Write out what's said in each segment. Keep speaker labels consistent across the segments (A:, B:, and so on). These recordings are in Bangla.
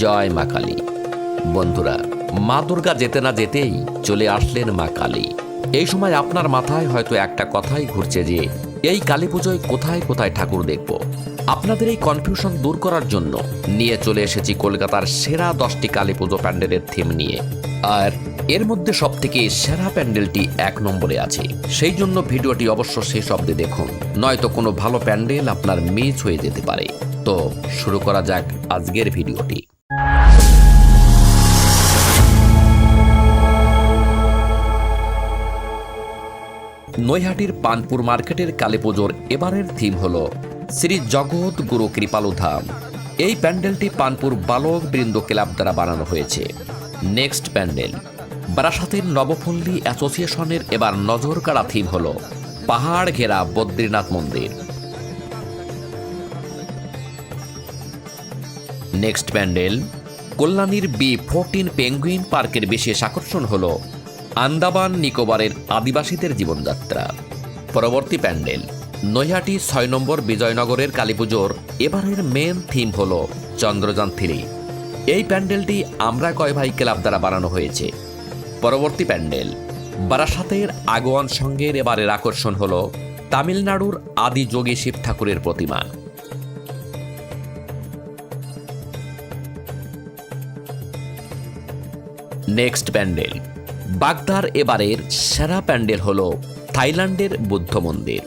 A: জয় মা কালী। বন্ধুরা, মা দুর্গা যেতে না যেতেই চলে আসলেন মা কালী। এই সময় আপনার মাথায় হয়তো একটা কথাই ঘুরছে যে, এই কালী পুজোয় কোথায় কোথায় ঠাকুর দেখব? আপনাদের এই কনফিউশন দূর করার জন্য নিয়ে চলে এসেছি কলকাতার সেরা দশটি কালী পুজো প্যান্ডেলের থিম নিয়ে। আর এর মধ্যে সব থেকে সেরা প্যান্ডেলটি এক নম্বরে আছে। সেই জন্য ভিডিওটি অবশ্য শেষ অব্দি দেখুন, নয়তো কোনো ভালো প্যান্ডেল আপনার মিস হয়ে যেতে পারে। তো শুরু করা যাক আজকের ভিডিওটি। নৈহাটির পানপুর মার্কেটের কালী পুজোর এবারের থিম হল শ্রী জগৎ গুরু কৃপালু ধাম। এই প্যান্ডেলটি পানপুর বালক বৃন্দ ক্লাব দ্বারা বানানো হয়েছে। নেক্সট প্যান্ডেল। বারাসাতের নবপল্লী অ্যাসোসিয়েশনের এবার নজর কাড়া থিম হল পাহাড় ঘেরা বদ্রীনাথ মন্দির। Next pandal. কল্যাণীর B fourteen penguin পার্কের বিশেষ আকর্ষণ হল আন্দামান নিকোবরের আদিবাসীদের জীবনযাত্রা। পরবর্তী প্যান্ডেল, নৈহাটি ছয় নম্বর বিজয়নগরের কালীপুজোর এবারের মেন থিম হল চন্দ্রযান থ্রি এই প্যান্ডেলটি আমরা কয় ভাই ক্লাব দ্বারা বানানো হয়েছে? পরবর্তী প্যান্ডেল, বারাসাতের আগোয়ান সঙ্গের এবারের আকর্ষণ হল তামিলনাড়ুর আদি যোগী শিব ঠাকুরের প্রতিমা। নেক্সট প্যান্ডেল বাগদার এবারের সেরা প্যান্ডেল হল থাইল্যান্ডের বুদ্ধ মন্দির।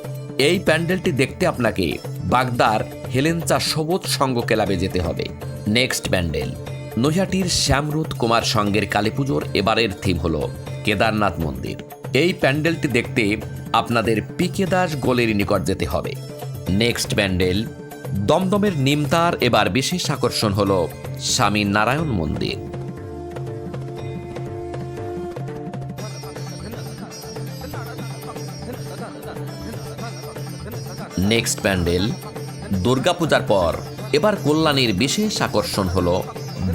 A: এই প্যান্ডেলটি দেখতে আপনাকে বাগদার হেলেনচা সবুজ সঙ্গ ক্লাবে যেতে হবে। নেক্সট প্যান্ডেল, নৈহাটির শ্যামরুদ কুমার সঙ্গের কালীপুজোর এবারের থিম হল কেদারনাথ মন্দির। এই প্যান্ডেলটি দেখতে আপনাদের পিকে দাস গোলের নিকট যেতে হবে। নেক্সট প্যান্ডেল, দমদমের নিমতার এবার বিশেষ আকর্ষণ হল স্বামী নারায়ণ মন্দির। নেক্সট প্যান্ডেল দুর্গাপূজার পর এবার কল্যাণীর বিশেষ আকর্ষণ হল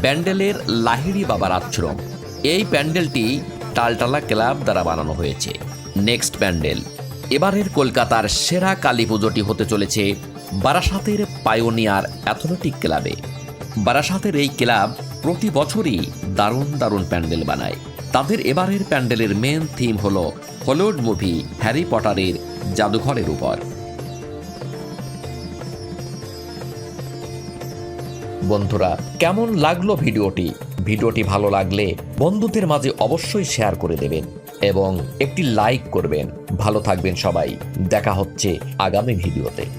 A: ব্যান্ডেলের লাহিড়ি বাবার আশ্রম। এই প্যান্ডেলটি টালটালা ক্লাব দ্বারা বানানো হয়েছে। নেক্সট প্যান্ডেল এবারের কলকাতার সেরা কালী পুজোটি হতে চলেছে বারাসাতের পায়োনিয়ার অ্যাথলেটিক ক্লাবে। বারাসাতের এই ক্লাব প্রতি বছরই দারুণ দারুণ প্যান্ডেল বানায়। তাদের এবারের প্যান্ডেলের মেন থিম হল হলিউড মুভি হ্যারি পটারের জাদুঘরের উপর। বন্ধুরা, কেমন লাগল ভিডিওটি? ভিডিওটি ভালো লাগলে বন্ধুদের মাঝে অবশ্যই শেয়ার করে দেবেন এবং একটি লাইক করবেন। ভালো থাকবেন সবাই। দেখা হচ্ছে আগামী ভিডিওতে।